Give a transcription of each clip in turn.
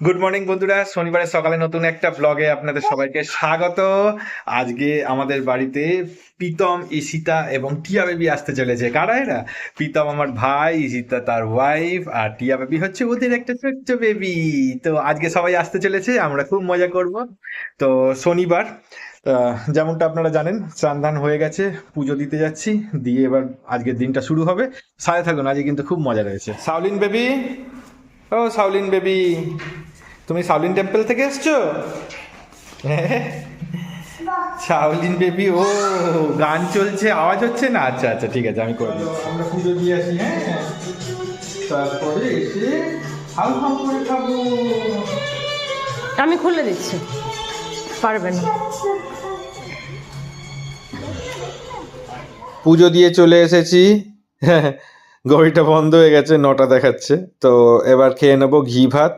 Good morning বন্ধুরা। শনিবারের সকালে নতুন একটা ব্লগে আপনাদের সবাইকে স্বাগত। আজকে আমাদের বাড়িতে প্রীতম, ঈশিতা এবং টিয়া বেবি আসতে চলেছে। কারা এরা? প্রীতম আমার ভাই, ঈশিতা তার ওয়াইফ আর টিয়া বেবি হচ্ছে ওদের একটা ছোট্ট বেবি তো আজকে সবাই আসতে চলেছে, আমরা খুব মজা করব। তো শনিবার যেমনটা আপনারা জানেন স্নান হয়ে গেছে, পুজো দিতে যাচ্ছি, দিয়ে এবার আজকের দিনটা শুরু হবে। সাথে থাকুন, আজকে কিন্তু খুব মজা রয়েছে। সাউলিন বেবি ও সাউলিন বেবি তুমি সাউলিন টেম্পল থেকে এসছো? হ্যাঁ? সাউলিন বেবি ও গান চলছে আওয়াজ হচ্ছে না? আচ্ছা আচ্ছা ঠিক আছে আমি করে দিচ্ছি। আমরা পুজো দিয়ে আসি হ্যাঁ? তারপরে এসে করে খাব। আমি খুলে দিচ্ছি পারবেন পুজো দিয়ে চলে এসেছি। ঘড়িটা বন্ধ হয়ে গেছে, নটা দেখাচ্ছে। তো এবার খেয়ে নেব ঘি ভাত।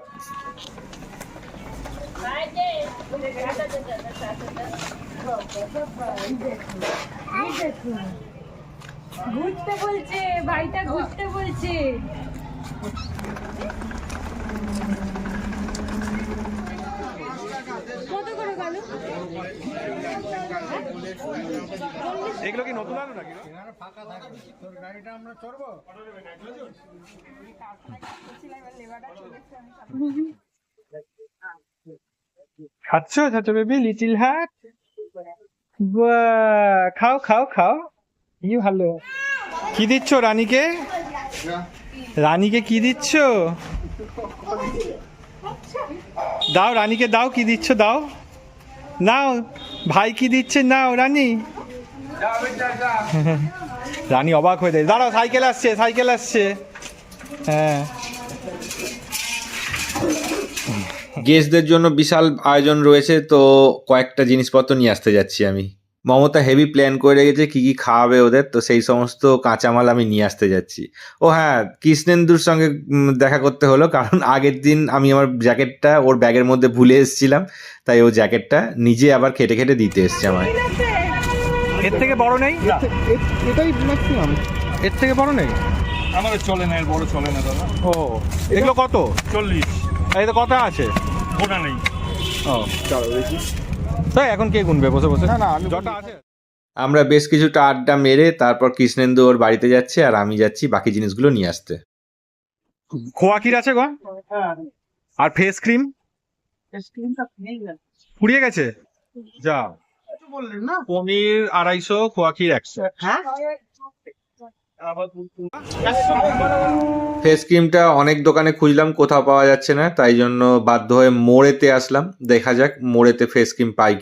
ঘুরতে বলছে ভাইটা ঘুরতে বলছে। কত করে গেল এগুলো কি নতুন আলু নাকি? খাচ্ছ? চাচা বেবি লিটিল হাট খাও খাও খাও। কি ভালো। কি দিচ্ছ রানীকে? রানীকে কি দিচ্ছ? দাও রানীকে দাও কি দিচ্ছ? দাও। নাও, ভাই কি দিচ্ছে? নাও, রানী। রানী অবাক হয়ে যায়। দাঁড়াও, সাইকেল আসছে সাইকেল আসছে। হ্যাঁ। গেস্টদের জন্য বিশাল আয়োজন রয়েছে, তো কয়েকটা জিনিসপত্র নিয়ে আসতে যাচ্ছি আমি। মমতা হেভি প্ল্যান করে রেখেছে কি কি খাওয়াবে ওদের তো সেই সমস্ত কাঁচামাল আমি নিয়ে আসতে যাচ্ছি। ও হ্যাঁ কৃষ্ণেন্দুর সঙ্গে দেখা করতে হলো কারণ আগের দিন আমি আমার জ্যাকেটটা ওর ব্যাগের মধ্যে ভুলে এসেছিলাম তাই ও জ্যাকেটটা নিজে আবার খেটে খেটে দিতে এসছে আমায়। এর থেকে বড় নেই? এটাই ম্যাক্সিমাম এর থেকে বড় নেই? আমাদের চলে না এর বড় চলে না দাদা। ও এগুলো কত? চল্লিশ। এই তো কত আছে? গোটা নেই। ও। চলো দেখি। তাই এখন কে গুনবে? বসে বসে। না, না, আমি জটা আছে। আমরা বেশ কিছুটা আড্ডা মেরে তারপর কৃষ্ণেন্দু ওর বাড়িতে যাচ্ছে আর আমি যাচ্ছি বাকি জিনিসগুলো নিয়ে আসতে। খোয়া ক্ষীর আছে গো? আর ফেস ক্রিম? পুড়িয়ে গেছে। যা বললেন না? পনির আড়াইশো খোয়া ক্ষীর একশো। ফেস ক্রিমটা অনেক দোকানে খুঁজলাম কোথাও পাওয়া যাচ্ছে না তাই জন্য বাধ্য হয়ে মোড়েতে আসলাম। দেখা যাক মোড়েতে ফেস ক্রিম পাই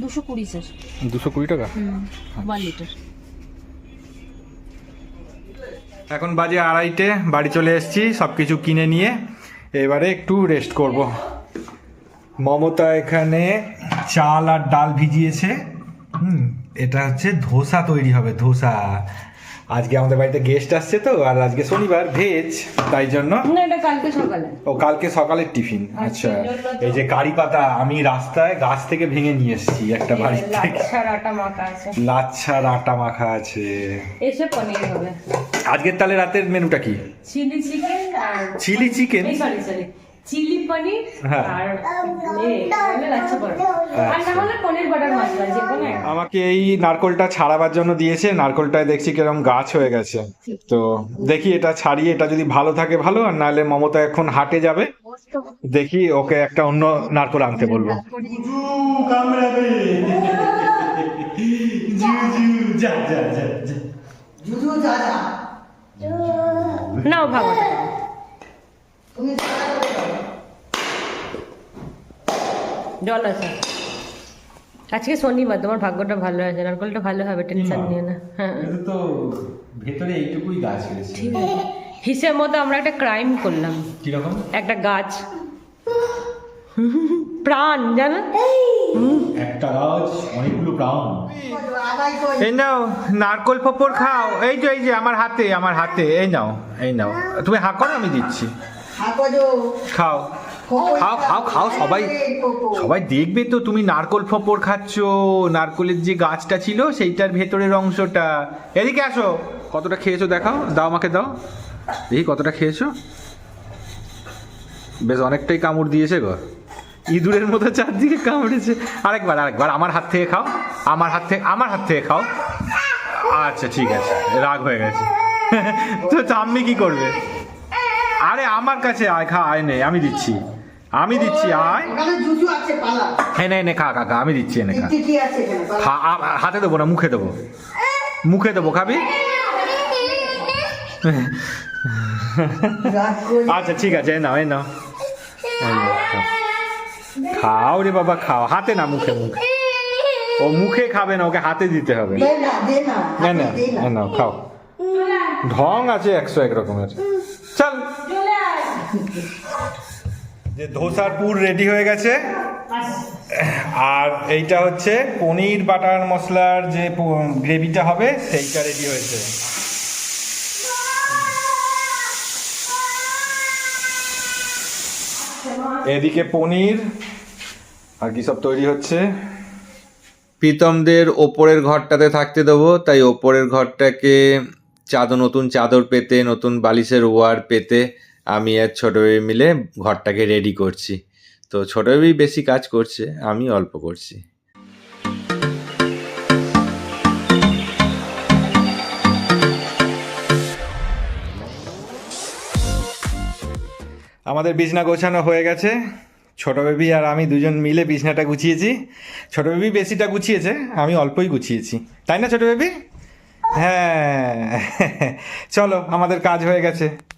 দুশো কুড়ি স্যার। দুশো কুড়ি টাকা? ওয়ান লিটার এখন বাজে আড়াইটে বাড়ি চলে এসেছি সব কিছু কিনে নিয়ে। এবারে একটু রেস্ট করব। মমতা এখানে চাল আর ডাল ভিজিয়েছে। হুম এটা হচ্ছে ধোসা তৈরি হবে ধোসা। আজকে আমাদের বাড়িতে গেস্ট আসছে তো আর আজকে শনিবার ভেজ তাই জন্য কালকে সকালে। ও কালকে সকালের টিফিন আচ্ছা এই যে কারি পাতা আমি রাস্তায় গাছ থেকে ভেঙে নিয়ে এসেছি একটা বাড়ি থেকে লাচ্ছার আটা মাখা আছে। লাচ্ছার আটা মাখা আছে। এসে পনির হবে। আজকের তাহলে রাতের মেনুটা কি? চিলি চিকেন আর chilli chicken? Sorry sorry chilli paneer হ্যাঁ। আর একটা। আমাকে এই নারকলটা ছাড়াবার জন্য দিয়েছে নারকলটায় দেখছি কীরকম গাছ হয়ে গেছে। তো দেখি এটা ছাড়িয়ে এটা যদি ভালো থাকে ভালো আর নাহলে মমতা এখন হাটে যাবে। দেখি ওকে একটা অন্য নারকল আনতে বলব। নাও ভাগটা জল আছে। আজকে শনিবার তোমার ভাগ্যটা ভালো আছে নারকলটা ভালো হবে টেনশন নিয়ে না হ্যাঁ। তো ভেতরে এইটুকুই গাছ হয়েছে ঠিক আছে। হিসেব মতো আমরা একটা ক্রাইম করলাম। কীরকম একটা গাছ। প্রাণ জানো? একটা গাছ অনেকগুলো প্রাণ। এই নাও নারকল ফপর খাও। এই যে এই যে আমার হাতে আমার হাতে। এই নাও এই নাও। তুমি হাঁ করো আমি দিচ্ছি। খাও। খাও খাও খাও সবাই সবাই দেখবে তো তুমি নারকল ফপর খাচ্ছ। নারকলের যে গাছটা ছিল, সেইটার ভেতরের অংশটা। এদিকে আসো, কতটা খেয়েছো দেখাও, দাও আমাকে দাও। দেখি কতটা খেয়েছো। বেশ, অনেকটাই কামড় দিয়েছে গো। ইঁদুরের মতো চারদিকে কামড়েছে। আরেকবার আরেকবার, আমার হাত থেকে খাও। আমার হাত থেকে, আমার হাত থেকে খাও। আচ্ছা ঠিক আছে, রাগ হয়ে গেছে। তো চাম্মি কি করবে? আরে, আমার কাছে আয়, খা, আয় নেই আমি দিচ্ছি। আমি দিচ্ছি আয়। ওখানে জুজু হ্যাঁ নে নে খা কাকা আমি দিচ্ছি এনে খা। হাতে দেবো না মুখে দেবো। মুখে দেবো খাবি? আচ্ছা ঠিক আছে নাও এই নাও। খাও। রে বাবা খাও। হাতে না মুখে মুখে। ও মুখে খাবে না ওকে হাতে দিতে হবে। দে না খাও। ঢং আছে একশো এক রকমের। চল। যে ধোসার পুর রেডি হয়ে গেছে। আর এইটা হচ্ছে পনির, বাটার মশলার যে গ্রেভিটা হবে, সেইটা রেডি হয়েছে। এদিকে পনির, আর কি সব তৈরি হচ্ছে? প্রীতমদের ওপরের ঘরটাতে থাকতে দেবো, তাই ওপরের ঘরটাকে চাদর, নতুন চাদর পেতে, নতুন বালিশের ওয়ার পেতে আমি আর ছোট বেবি মিলে ঘরটাকে রেডি করছি। তো ছোট বেবি বেশি কাজ করছে, আমি অল্প করছি। আমাদের বিছনা গোছানো হয়ে গেছে। ছোট বেবি আর আমি দুজন মিলে বিছনাটা গুছিয়েছি। ছোট বেবি বেশিটা গুছিয়েছে, আমি অল্পই গুছিয়েছি। তাই না ছোট বেবি হ্যাঁ। চলো, আমাদের কাজ হয়ে গেছে।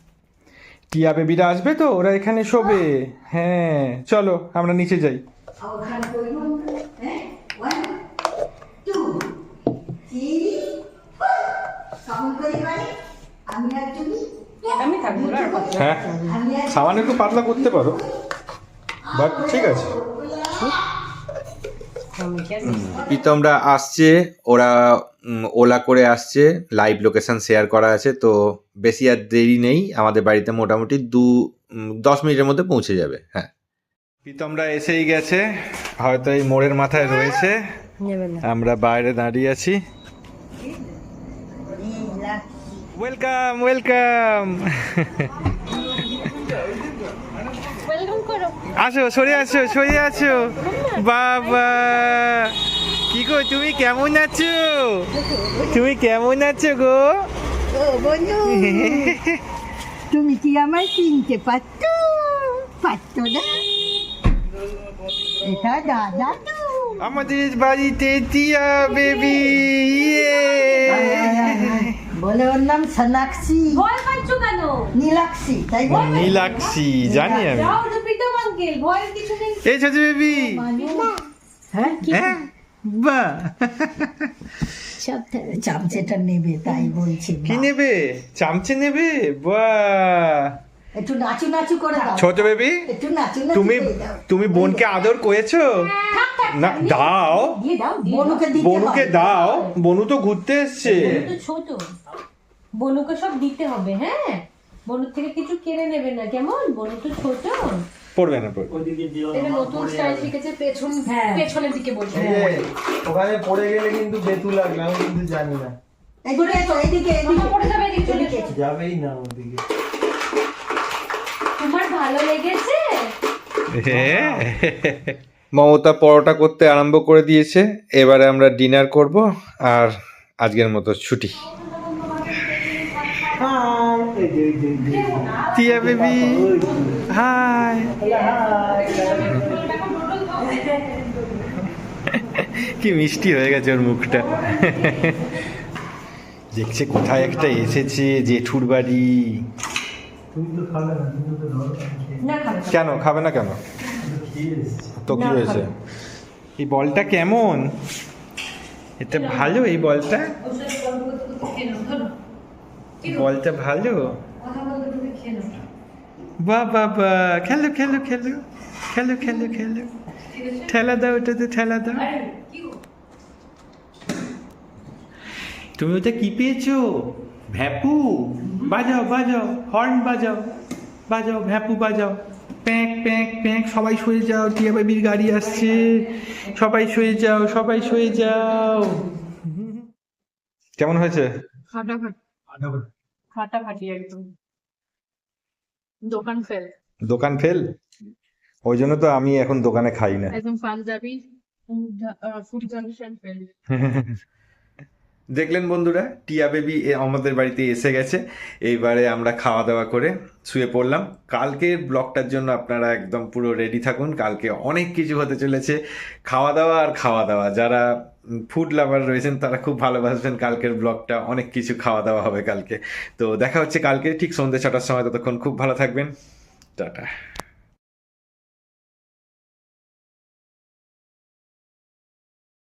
টিয়া বেবিরা আসবে তো? ওরা এখানে শোবে। হ্যাঁ চলো আমরা নিচে যাই। ওখানে হ্যাঁ? হ্যাঁ সামান্য একটু পাতলা করতে পারো। বাট ঠিক আছে। প্রীতমরা আসছে ওরা ওলা করে আসছে লাইভ লোকেশন শেয়ার করা আছে তো বেশি আর দেরি নেই আমাদের বাড়িতে মোটামুটি দু দশ মিনিটের মধ্যে পৌঁছে যাবে হ্যাঁ। প্রীতমরা এসেই গেছে হয়তো এই মোড়ের মাথায় রয়েছে। আমরা বাইরে দাঁড়িয়ে আছি। ওয়েলকাম ওয়েলকাম ওয়েলকাম আসো সরে আসো সরে আসো। বাবা! গো তুমি কেমন আছো? তুমি কেমন আছো গো? ও বন্ধু তুমি কি আমায় চিনতে পারতো পারতো না? এটা দাদা তো। আমাদের বাড়িতে টিয়া বেবি বলে ওর নাম সোনাক্ষী। ভয় পাচ্ছ কেন? নীলাক্ষী তাই বল নীলাক্ষী জানি আমি। যাও আঙ্কেল ভয়ের কিছু নেই। এই ছোট বেবি। হ্যাঁ? বাহ চামচেটা নেবে তাই বলছি কি নেবে? চামচে নেবে? বাহ একটু নাচু নাচু করে দাও। ছোট বেবি একটু নাচু নাচু তুমি তুমি বোনকে আদর করেছ? না দাও বনুকে দাও। বনু তো ঘুরতে এসছে। ছোট। বনুকে সব দিতে হবে হ্যাঁ? বনুর থেকে কিছু কেড়ে নেবে না। কেমন? বনু তো ছোট। পড়বে না পড়বে। নতুন স্টাইল শিখেছে পেছন হ্যাঁ। পেছনের দিকে বসে ওখানে পড়ে গেলে কিন্তু বেতু লাগবে আমি কিন্তু জানি না। যাবেই ওদিকে। তোমার ভালো লেগেছে? মমতা পরোটা করতে আরম্ভ করে দিয়েছে। এবারে আমরা ডিনার করব আর আজকের মতো ছুটি এই যে, এই যে, এই যে। টিয়া বেবি হাই কি মিষ্টি হয়ে গেছে ওর মুখটা। দেখছে কোথায় একটা এসেছে জেঠুর বাড়ি। তুমি তো খাবে না তুমি তো ধরো না খাবে। কেন খাবে না কেন তো কি হয়েছে? এই বলটা কেমন? এটা ভালো এই বলটা? বলটা ভালো? বাহ বাহ বাহ। খেলো খেলো খেলো। খেলো খেলো খেলো। ঠেলা দাও ওটাতে ঠেলা দাও। তুমি ওটা কি পেয়েছ? ভ্যাপু। বাজাও বাজাও। হর্ন বাজাও। বাজাও ভ্যাপু বাজাও। প্যাঁক প্যাঁক প্যাঁক। সবাই শুয়ে যাও টিয়া বেবির গাড়ি আসছে। সবাই শুয়ে যাও সবাই শুয়ে যাও। কেমন হয়েছে? ফাটাফাটি ফাটাফাটি একদম। দোকান ফেল। দোকান ফেল? ওই জন্য তো আমি এখন দোকানে খাই না। একদম পাঞ্জাবি ফুড জংশন ফেল। দেখলেন বন্ধুরা, টিয়া বেবি আমাদের বাড়িতে এসে গেছে। এইবারে আমরা খাওয়া দাওয়া করে শুয়ে পড়লাম। কালকের ব্লগটার জন্য আপনারা একদম পুরো রেডি থাকুন। কালকে অনেক কিছু হতে চলেছে। খাওয়া দাওয়া আর খাওয়া দাওয়া। যারা ফুড লাভার রয়েছেন, তারা খুব ভালোবাসবেন কালকের ব্লগটা। অনেক কিছু খাওয়া দাওয়া হবে কালকে। তো দেখা হচ্ছে কালকে ঠিক সন্ধ্যে ছটার সময়। ততক্ষণ খুব ভালো থাকবেন। টাটা।